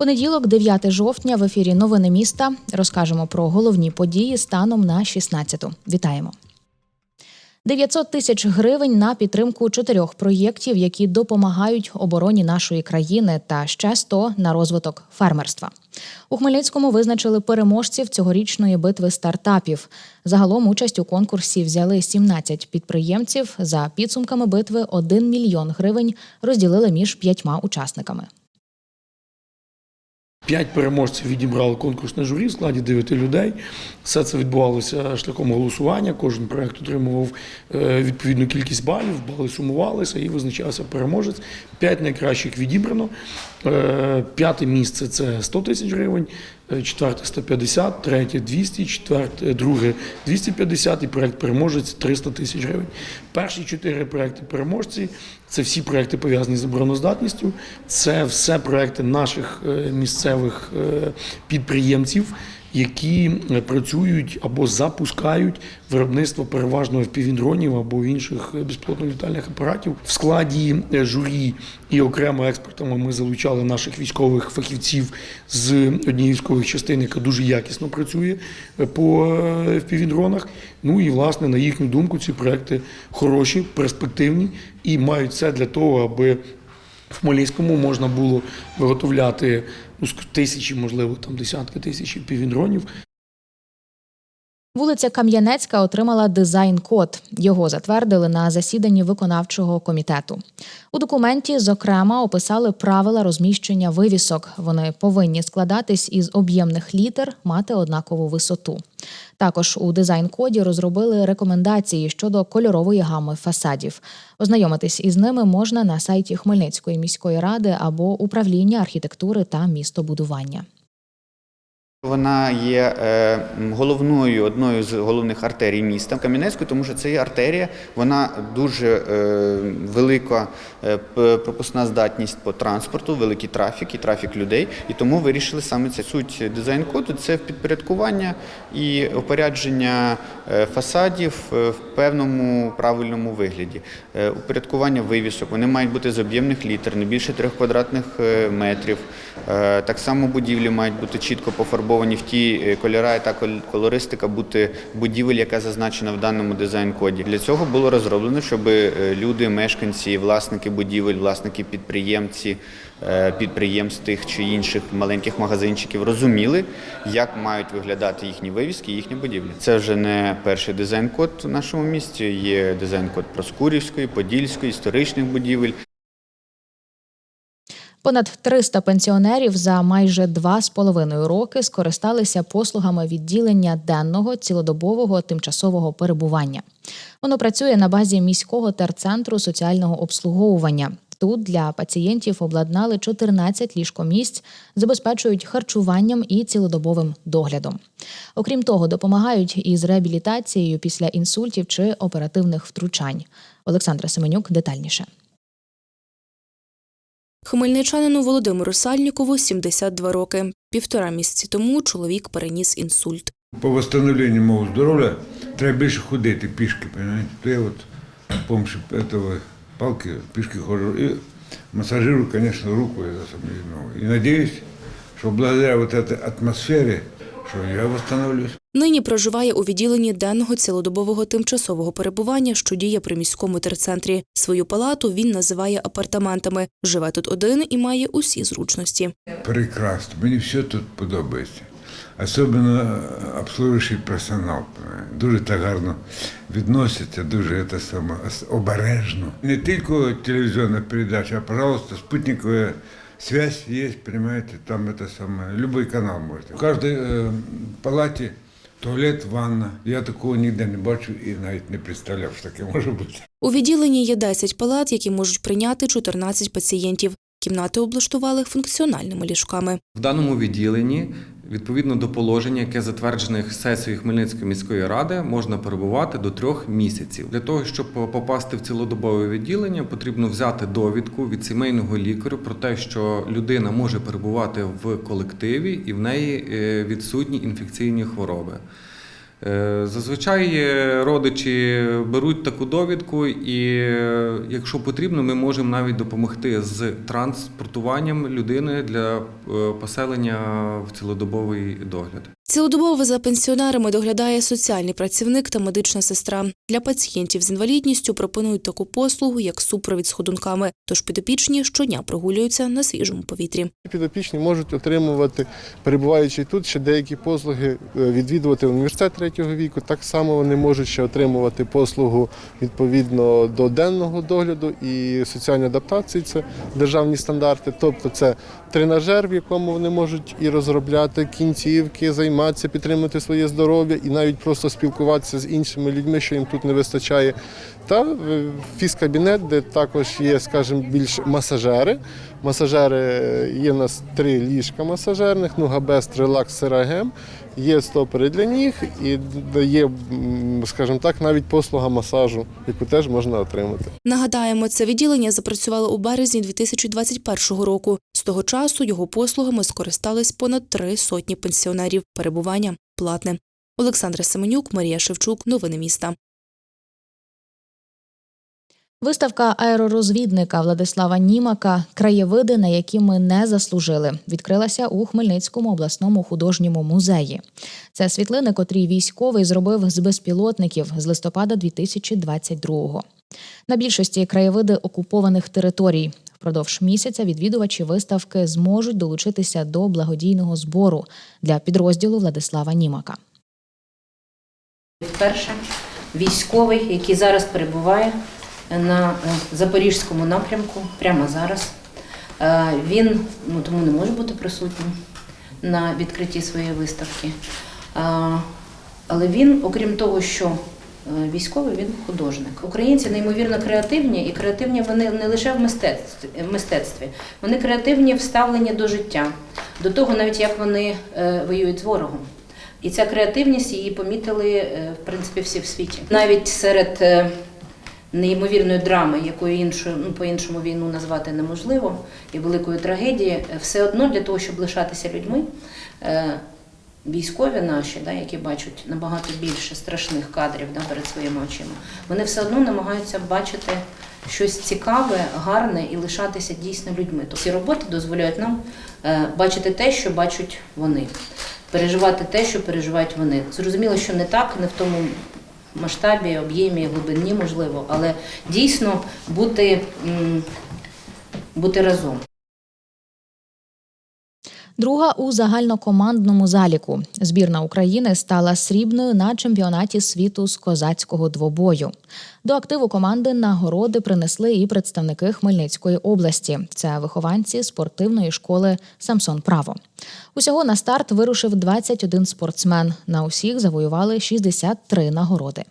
Понеділок, 9 жовтня, в ефірі Новини міста розкажемо про головні події станом на 16-ту. Вітаємо. 900 тисяч гривень на підтримку чотирьох проєктів, які допомагають обороні нашої країни, та ще 100 на розвиток фермерства. У Хмельницькому визначили переможців цьогорічної битви стартапів. Загалом участь у конкурсі взяли 17 підприємців. За підсумками битви 1 мільйон гривень розділили між п'ятьма учасниками. П'ять переможців відібрали конкурсне журі в складі дев'яти людей. Все це відбувалося шляхом голосування. Кожен проект отримував е, відповідну кількість балів, бали сумувалися і визначався переможець. П'ять найкращих відібрано. Е, П'яте місце це 100 тисяч гривень, четверте 150, третє 200, четверте, друге 250 і проект переможець 300 тисяч гривень. Перші чотири проекти переможці це всі проекти пов'язані з обороноздатністю. Це все проекти наших е, місцевих е, підприємців, які е, працюють або запускають виробництво переважно впівдронів або інших е, безпілотно-літальних апаратів. В складі е, журі і окремо експертами ми залучали наших військових фахівців з однієї військових частин, яка дуже якісно працює по впівдронах. Ну і власне на їхню думку ці проекти хороші, перспективні і мають все для того, аби в Хмельницькому можна було виготовляти ну, тисячі, можливо, там десятки тисяч півдронів. Вулиця Кам'янецька отримала дизайн-код. Його затвердили на засіданні виконавчого комітету. У документі, зокрема, описали правила розміщення вивісок. Вони повинні складатись із об'ємних літер, мати однакову висоту. Також у дизайн-коді розробили рекомендації щодо кольорової гами фасадів. Ознайомитись із ними можна на сайті Хмельницької міської ради або управління архітектури та містобудування. Вона є е, головною одною з головних артерій міста Кам'янецької, тому що це є артерія, вона дуже е, велика е, пропускна здатність по транспорту, великий трафік і трафік людей. І тому вирішили саме це. Суть дизайн-коду це підпорядкування і опорядження фасадів в певному правильному вигляді. Упорядкування вивісок, вони мають бути з об'ємних літер, не більше трьох квадратних метрів. Так само будівлі мають бути чітко пофарбовані в ті е, кольори та колористика бути будівель, яка зазначена в даному дизайн-коді. Для цього було розроблено, щоб е, люди, мешканці, власники будівель, власники підприємці, е, підприємств тих чи інших маленьких магазинчиків розуміли, як мають виглядати їхні вивіски, їхні будівлі. Це вже не перший дизайн-код в нашому місті. Є дизайн-код Проскурівської, Подільської, історичних будівель. Понад 300 пенсіонерів за майже два з половиною роки скористалися послугами відділення денного цілодобового тимчасового перебування. Воно працює на базі міського терцентру соціального обслуговування. Тут для пацієнтів обладнали 14 ліжкомісць, забезпечують харчуванням і цілодобовим доглядом. Окрім того, допомагають із реабілітацією після інсультів чи оперативних втручань. Олександра Семенюк детальніше. Хмельничанину Володимиру Сальнікову 72 роки. Півтора місяці тому чоловік переніс інсульт. По восстановлению моего здоров'я треба більше ходити пішки, понимаете? То я вот с помощью этого палки пішки хожу и массажирую, конечно, руку это самое, ну, И надеюсь, что благодаря вот этой атмосфере, что я восстановлюсь. Нині проживає у відділенні денного цілодобового тимчасового перебування, що діє при міському терцентрі. Свою палату він називає апартаментами. Живе тут один і має усі зручності. Прекрасно, мені все тут подобається. Особливо обслуговуючий персонал. Дуже так гарно відносяться, дуже це саме обережно. Не тільки телевізійна передача, а, пожалуйста, спутникова связь є, понимаете, там это самое, любой канал можете. В кожній е, палаті туалет, ванна. Я такого ніде не бачив і навіть не представляв, що таке може бути. У відділенні є 10 палат, які можуть прийняти 14 пацієнтів. Кімнати облаштували функціональними ліжками. В даному відділенні Відповідно до положення, яке затверджене сесією Хмельницької міської ради, можна перебувати до трьох місяців. Для того, щоб попасти в цілодобове відділення, потрібно взяти довідку від сімейного лікаря про те, що людина може перебувати в колективі і в неї е, відсутні інфекційні хвороби. Е, Зазвичай е, родичі беруть таку довідку, і е, якщо потрібно, ми можемо навіть допомогти з транспортуванням людини для поселення в цілодобовий догляд. Цілодобово за пенсіонерами доглядає соціальний працівник та медична сестра. Для пацієнтів з інвалідністю пропонують таку послугу, як супровід з ходунками. Тож підопічні щодня прогулюються на свіжому повітрі. Підопічні можуть отримувати, перебуваючи тут, ще деякі послуги, е, відвідувати університет третього віку. Так само вони можуть ще отримувати послугу відповідно до денного догляду і соціальної адаптації. Це державні стандарти. Тобто це тренажер, в якому вони можуть і розробляти кінцівки, займатися, підтримувати своє здоров'я і навіть просто спілкуватися з іншими людьми, що їм тут не вистачає. Та е, фізкабінет, де також є, скажімо, більш масажери. Масажери е, є у нас три ліжка масажерних, ну габест, релакс, серагем. Є стопери для ніг і є, скажімо так, навіть послуга масажу, яку теж можна отримати. Нагадаємо, це відділення запрацювало у березні 2021 року. З того часу його послугами скористались понад три сотні пенсіонерів. Перебування платне. Олександра Семенюк, Марія Шевчук. Новини міста. Виставка аеророзвідника Владислава Німака Краєвиди, на які ми не заслужили, відкрилася у Хмельницькому обласному художньому музеї. Це світлини, котрі військовий зробив з безпілотників з листопада 2022-го. На більшості краєвиди окупованих територій. Впродовж місяця відвідувачі виставки зможуть долучитися до благодійного збору для підрозділу Владислава Німака. Вперше військовий, який зараз перебуває на е, запорізькому напрямку, прямо зараз. Е, Він ну, тому не може бути присутнім на відкритті своєї виставки. Е, Але він, окрім того, що військовий, він художник. Українці неймовірно креативні, і креативні вони не лише в мистецтві, вони креативні в ставленні до життя, до того, навіть як вони воюють з ворогом. І ця креативність її помітили в принципі всі в світі. Навіть серед неймовірної драми, якою іншою, ну по-іншому війну назвати неможливо, і великої трагедії, все одно для того, щоб лишатися людьми, е, військові наші, да, які бачать набагато більше страшних кадрів да, перед своїми очима, вони все одно намагаються бачити щось цікаве, гарне і лишатися дійсно людьми. Тобто ці роботи дозволяють нам е, бачити те, що бачать вони переживати те, що переживають вони. Зрозуміло, що не так, не в тому масштабі, об'ємі, глибині можливо, але дійсно бути, бути разом. Друга у загальнокомандному заліку. Збірна України стала срібною на чемпіонаті світу з козацького двобою. До активу команди нагороди принесли і представники Хмельницької області. Це вихованці спортивної школи Самсон Право. Усього на старт вирушив 21 спортсмен. На усіх завоювали 63 нагороди.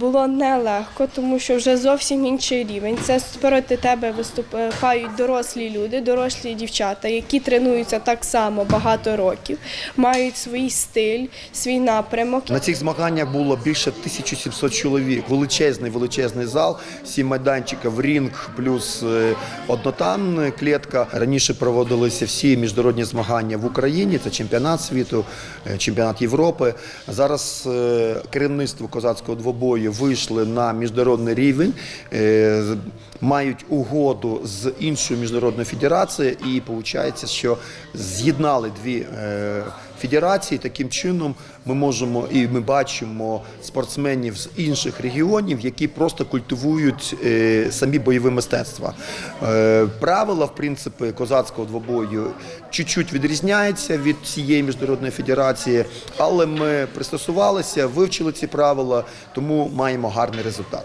Було нелегко, тому що вже зовсім інший рівень. Це проти тебе виступають дорослі люди, дорослі дівчата, які тренуються так само багато років, мають свій стиль, свій напрямок. На цих змаганнях було більше 1700 чоловік. Величезний величезний зал, сім майданчиків, рінг, плюс е, однотан клітка. Раніше проводилися всі міжнародні змагання в Україні. Це чемпіонат світу, е, чемпіонат Європи. Зараз е, керівництво козацького двобою вийшли на міжнародний рівень. е, Мають угоду з іншою міжнародною федерацією, і виходить, що з'єднали дві е, федерації. Таким чином ми можемо і ми бачимо спортсменів з інших регіонів, які просто культивують е, самі бойові мистецтва. Е, правила, в принципі, козацького двобою чуть-чуть відрізняються від цієї міжнародної федерації, але ми пристосувалися, вивчили ці правила, тому маємо гарний результат.